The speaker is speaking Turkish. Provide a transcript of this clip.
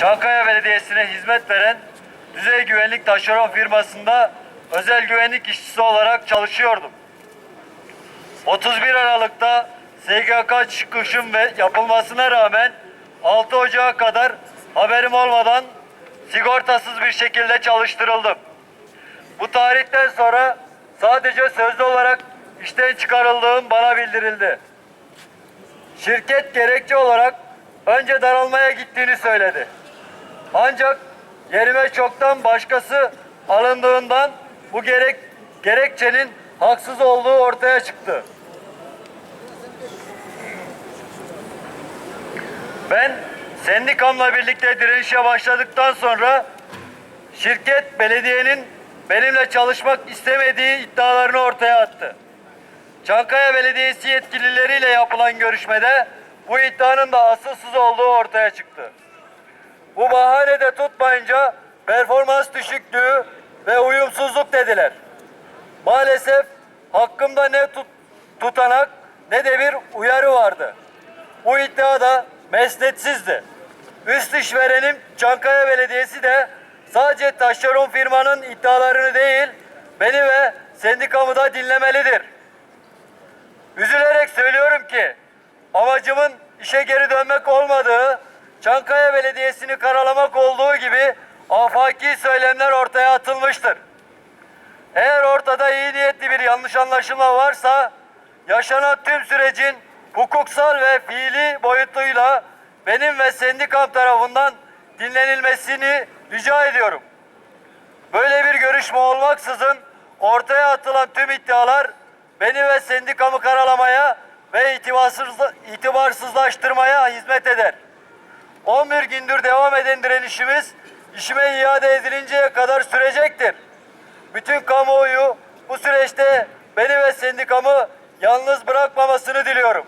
Çankaya Belediyesi'ne hizmet veren Düzey Güvenlik Taşeron firmasında özel güvenlik işçisi olarak çalışıyordum. 31 Aralık'ta SGK çıkışım ve yapılmasına rağmen 6 Ocağı kadar haberim olmadan sigortasız bir şekilde çalıştırıldım. Bu tarihten sonra sadece sözlü olarak işten çıkarıldığım bana bildirildi. Şirket gerekçe olarak önce daralmaya gittiğini söyledi. Ancak yerime çoktan başkası alındığından bu gerek gerekçenin haksız olduğu ortaya çıktı. Ben sendikamla birlikte direnişe başladıktan sonra şirket belediyenin benimle çalışmak istemediği iddialarını ortaya attı. Çankaya Belediyesi yetkilileriyle yapılan görüşmede bu iddianın da asılsız olduğu ortaya çıktı. Bu bahane de tutmayınca performans düşüklüğü ve uyumsuzluk dediler. Maalesef hakkımda ne tut, tutanak ne de bir uyarı vardı. Bu iddia da mesnetsizdi. Üst işverenim Çankaya Belediyesi de sadece taşeron firmanın iddialarını değil, beni ve sendikamı da dinlemelidir. Üzülerek söylüyorum ki amacımın işe geri dönmek olmadığı, Çankaya Belediyesi'ni karalamak olduğu gibi afaki söylemler ortaya atılmıştır. Eğer ortada iyi niyetli bir yanlış anlaşılma varsa yaşanan tüm sürecin hukuksal ve fiili boyutuyla benim ve sendikam tarafından dinlenilmesini rica ediyorum. Böyle bir görüşme olmaksızın ortaya atılan tüm iddialar beni ve sendikamı karalamaya ve itibarsız, itibarsızlaştırmaya hizmet eder. 11 gündür devam eden direnişimiz işime iade edilinceye kadar sürecektir. Bütün kamuoyu bu süreçte beni ve sendikamı yalnız bırakmamasını diliyorum.